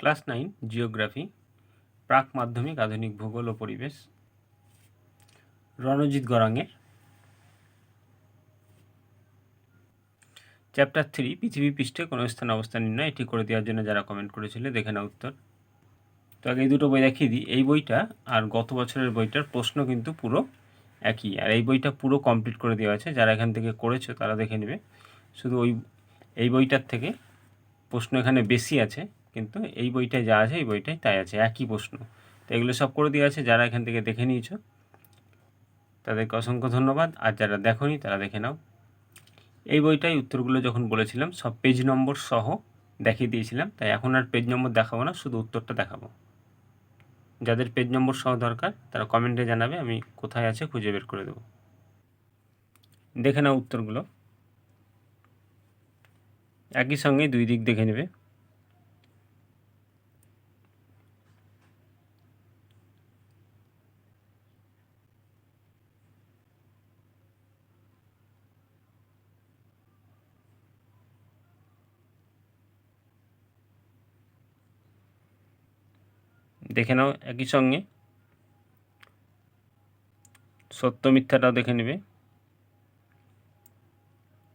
Class nine, geography, প্রাক মাধ্যমিক, আধুনিক ভূগোল ও পরিবেশ, রণজিৎ গরাঙের। চ্যাপ্টার থ্রি পৃথিবী পৃষ্ঠে কোনো স্থানে অবস্থান নির্ণয়, এটি করে দেওয়ার জন্য যারা কমেন্ট করেছিল, দেখে না উত্তর। তো আগে এই দুটো বই দেখিয়ে দিই। এই বইটা আর গত বছরের বইটার প্রশ্ন কিন্তু পুরো একই, আর এই বইটা পুরো কমপ্লিট করে দেওয়া আছে। যারা এখান থেকে করেছ, তারা দেখে নেবে। শুধু ওই, এই বইটার থেকে প্রশ্ন এখানে বেশি আছে। কিন্তু এই বইটায় যা আছে, এই বইটাই তাই আছে, একই প্রশ্ন। তো এগুলো সব করে দিয়ে আছে, যারা এখান থেকে দেখে নিয়েছো। তাদেরকে অসংখ্য ধন্যবাদ। আর যারা দেখোনি, তারা দেখে নাও। এই বইটাই উত্তরগুলো যখন বলেছিলাম, সব পেজ নম্বর সহ দেখিয়ে দিয়েছিলাম। তাই এখন আর পেজ নম্বর দেখাবো না, শুধু উত্তরটা দেখাবো। যাদের পেজ নম্বর সহ দরকার, তারা কমেন্টে জানাবে, আমি কোথায় আছে খুঁজে বের করে দেবো। দেখে নাও উত্তরগুলো। একই সঙ্গে দুই দিক দেখে নেবে। দেখে নাও একই সঙ্গে। সত্য মিথ্যাটাও দেখে নেবে।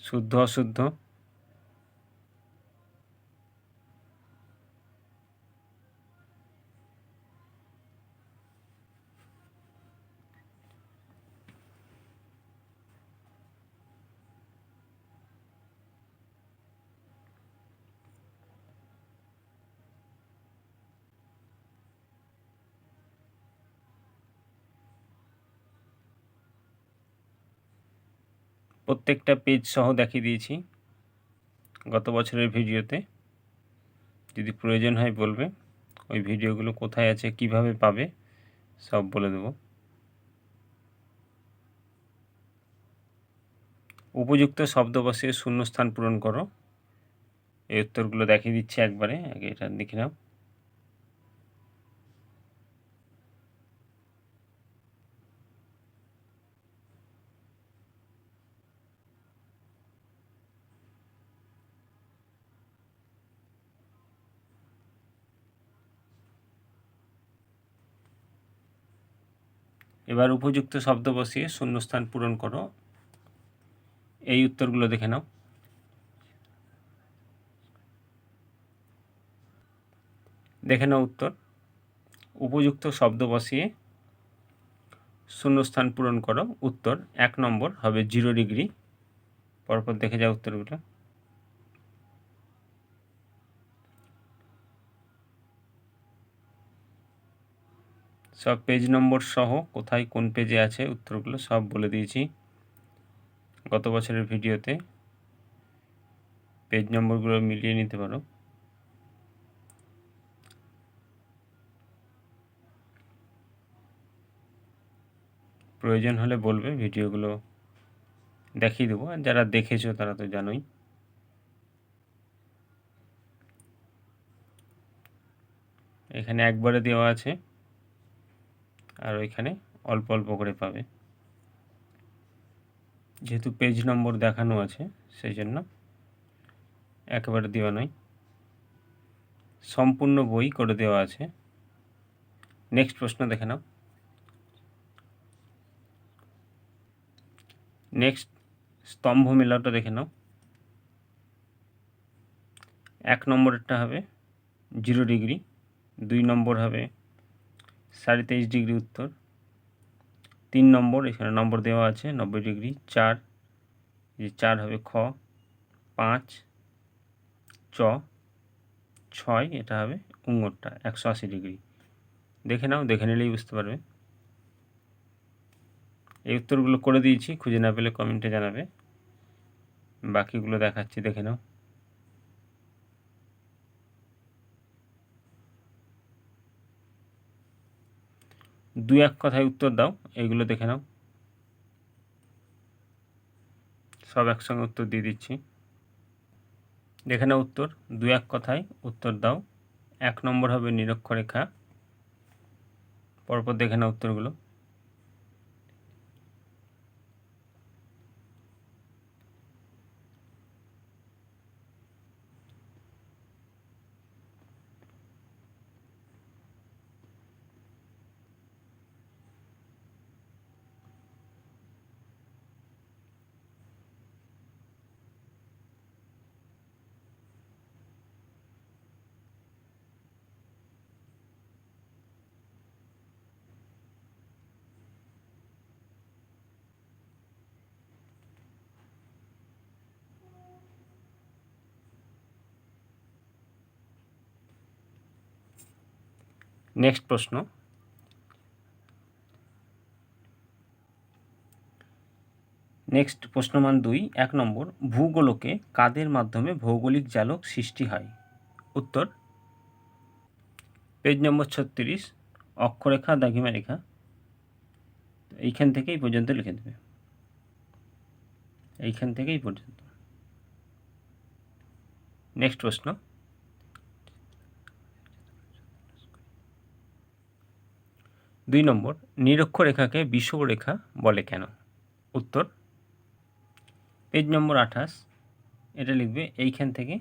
শুদ্ধ অশুদ্ধ। প্রত্যেকটা পেজ সহ দেখিয়ে দিয়েছি গত বছরের ভিডিওতে। যদি প্রয়োজন হয় বলবে, ওই ভিডিওগুলো কোথায় আছে, কীভাবে পাবে, সব বলে দেব। উপযুক্ত শব্দ বসিয়ে শূন্যস্থান পূরণ করো। এই উত্তরগুলো দেখিয়ে দিচ্ছি একবারে, আগে এটা দেখে নাও। এবার উপযুক্ত শব্দ বসিয়ে শূন্যস্থান পূরণ করো। এই উত্তরগুলো দেখে নাও। দেখে নাও উত্তর। উপযুক্ত শব্দ বসিয়ে শূন্যস্থান পূরণ করো। উত্তর এক নম্বর হবে জিরো ডিগ্রি। পরপর দেখে যাও উত্তরগুলো। সব পেজ নম্বর সহ কোথায় কোন পেজে আছে উত্তরগুলো সব বলে দিয়েছি। গত বছরের ভিডিওতে পেজ নম্বরগুলো মিলিয়ে নিতে পারো। প্রয়োজন হলে বলবে ভিডিওগুলো দেখিয়ে দেবো। আর যারা দেখেছ তারা তো জানোই। এখানে একবারে দেওয়া আছে। আর ওইখানে অল্প অল্প করে পাবে। যেহেতু পেজ নম্বর দেখানো আছে, সেই জন্য একেবারে দেওয়া নয়। সম্পূর্ণ বই করে দেওয়া আছে। নেক্সট প্রশ্ন দেখে নাও। নেক্সট স্তম্ভ মেলাটা দেখে নাও। এক নম্বরেরটা হবে জিরো ডিগ্রি দুই নম্বর হবে সাড়ে তেইশ ডিগ্রি উত্তর। তিন নম্বর, এখানে নম্বর দেওয়া আছে, নব্বই ডিগ্রি, চার। যে চার হবে খ, পাঁচ, চ, ছয়, এটা হবে উঙ্গরটা, একশো আশি ডিগ্রি। দেখে নাও, দেখে নিলেই বুঝতে পারবে। এই উত্তরগুলো করে দিয়েছি, খুঁজে না পেলে কমেন্টে জানাবে। বাকিগুলো দেখাচ্ছি, দেখে নাও। দু এক কথায় উত্তর দাও, এগুলো দেখে নাও। সব একসঙ্গে উত্তর দিয়ে দিচ্ছি। দেখে নাও উত্তর দু এক কথায় উত্তর দাও। এক নম্বর হবে নিরক্ষরেখা। পরপর দেখে নাও উত্তরগুলো। নেক্সট প্রশ্ন। নেক্সট প্রশ্নমান দুই, এক নম্বর, ভূগোলকে কাদের মাধ্যমে ভৌগোলিক জালক সৃষ্টি হয়? উত্তর, পেজ নম্বর ছত্রিশ, অক্ষরেখা দাগিমা রেখা এইখান থেকে এই পর্যন্ত লিখে দেবে। এইখান থেকে এই পর্যন্ত। নেক্সট প্রশ্ন। দুই নম্বর, নিরক্ষরেখাকে বিষুবরেখা বলে কেন? উত্তর, পেজ নম্বর আঠাশ, এটা লিখবে এইখান থেকে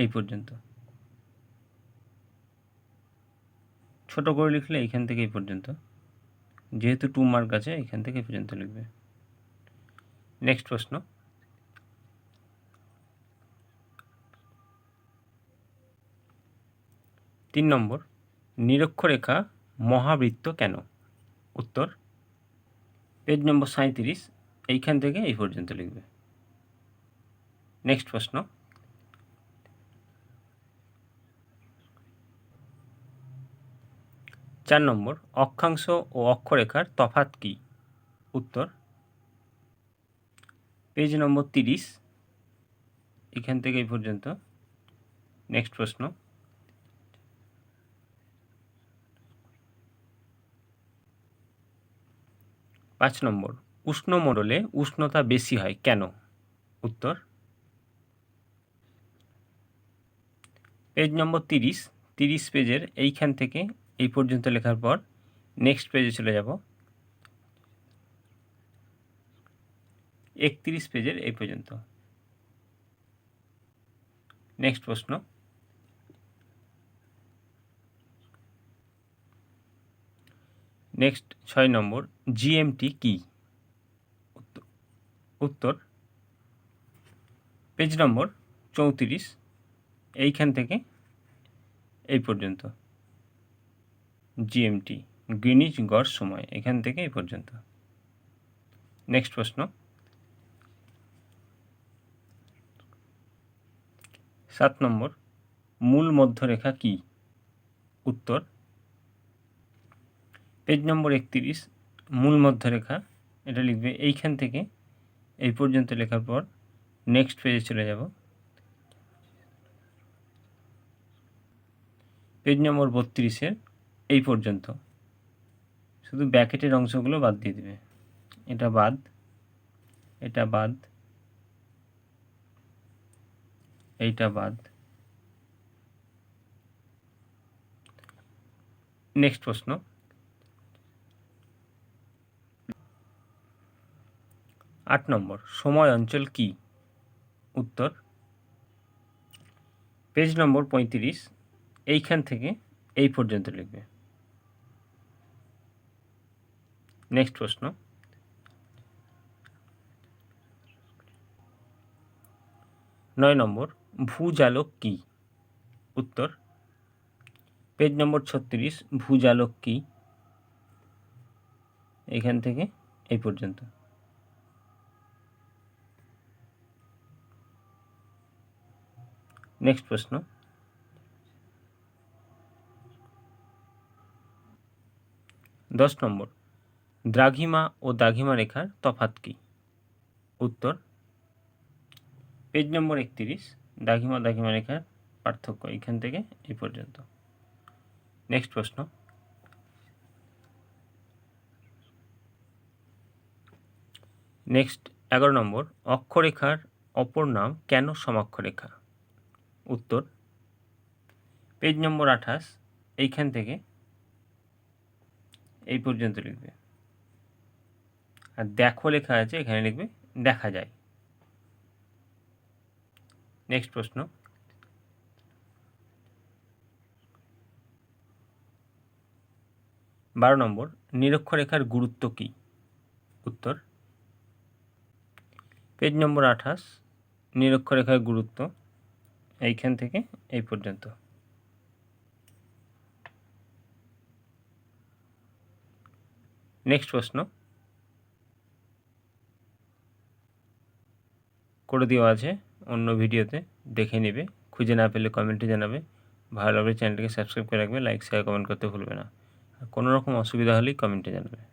এই পর্যন্ত। ছোট করে লিখলে এইখান থেকে এই পর্যন্ত। যেহেতু টু মার্ক আছে এখান থেকে এই পর্যন্ত লিখবে। নেক্সট প্রশ্ন। তিন নম্বর, নিরক্ষরেখা মহাবৃত্ত কেন? উত্তর, পেজ নম্বর সাঁত্রিশ এইখান থেকে এই পর্যন্ত লিখবে। নেক্সট প্রশ্ন। চার নম্বর, অক্ষাংশ ও অক্ষরেখার তফাত কি? উত্তর, পেজ নম্বর তিরিশ এখান থেকে এই পর্যন্ত। নেক্সট প্রশ্ন। পাঁচ নম্বর, উষ্ণ উষ্ণমণ্ডলে উষ্ণতা বেশি হয় কেন? উত্তর পেজ নম্বর তিরিশ তিরিশ পেজের এইখান থেকে এই পর্যন্ত লেখার পর নেক্সট পেজে চলে যাব। একত্রিশ পেজের এই পর্যন্ত। নেক্সট প্রশ্ন নেক্সট ছয় নম্বর জিএমটি কি? উত্তর, পেজ নম্বর চৌত্রিশ, এইখান থেকে এই পর্যন্ত। জিএমটি গ্রিনিচ গড় সময়, এখান থেকে এই পর্যন্ত। নেক্সট প্রশ্ন। সাত নম্বর, মূল মধ্যরেখা কি? উত্তর পেজ নম্বর একত্রিশ, মূল মধ্যরেখা, এটা লিখবে, এইখান থেকে এই পর্যন্ত লেখার পর নেক্সট পেজে চলে যাব। পেজ নম্বর বত্রিশের এই পর্যন্ত। শুধু ব্যাকেটের অংশগুলো বাদ দিয়ে দেবে। এটা বাদ এটা বাদ, এইটা বাদ। নেক্সট প্রশ্ন। আট নম্বর, সময় অঞ্চল কি? উত্তর, পেজ নম্বর পঁয়ত্রিশ, এইখান থেকে এই পর্যন্ত লিখবে। নেক্সট প্রশ্ন। নয় নম্বর, ভূজালক কি? উত্তর, পেজ নম্বর ছত্রিশ, ভূজালক কি? এখান থেকে এই পর্যন্ত। নেক্সট প্রশ্ন। দশ নম্বর, দ্রাঘিমা ও দাঘিমা রেখার তফাত কী? উত্তর, পেজ নম্বর একত্রিশ দাঘিমা দাঘিমা রেখার পার্থক্য এখান থেকে এই পর্যন্ত। নেক্সট প্রশ্ন, নেক্সট এগারো নম্বর, অক্ষরেখার অপর নাম কেন সমাক্ষরেখা? উত্তর। পেজ নম্বর আঠাশ, এইখান থেকে এই পর্যন্ত লিখবে। আর দেখো লেখা আছে, এখানে লিখবে, দেখা যায়। নেক্সট প্রশ্ন। বারো নম্বর, নিরক্ষরেখার গুরুত্ব কী? উত্তর। পেজ নম্বর আঠাশ, নিরক্ষরেখার গুরুত্ব। এইখান থেকে এই পর্যন্ত। নেক্সট প্রশ্ন। করে দেওয়া আছে, অন্য ভিডিওতে দেখে নেবে, খুঁজে না পেলে কমেন্টে জানাবে। ভালো লাগলে চ্যানেলটিকে সাবস্ক্রাইব করে রাখবে লাইক শেয়ার কমেন্ট করতে ভুলবে না। কোনো রকম অসুবিধা হলেই কমেন্টে জানাবে।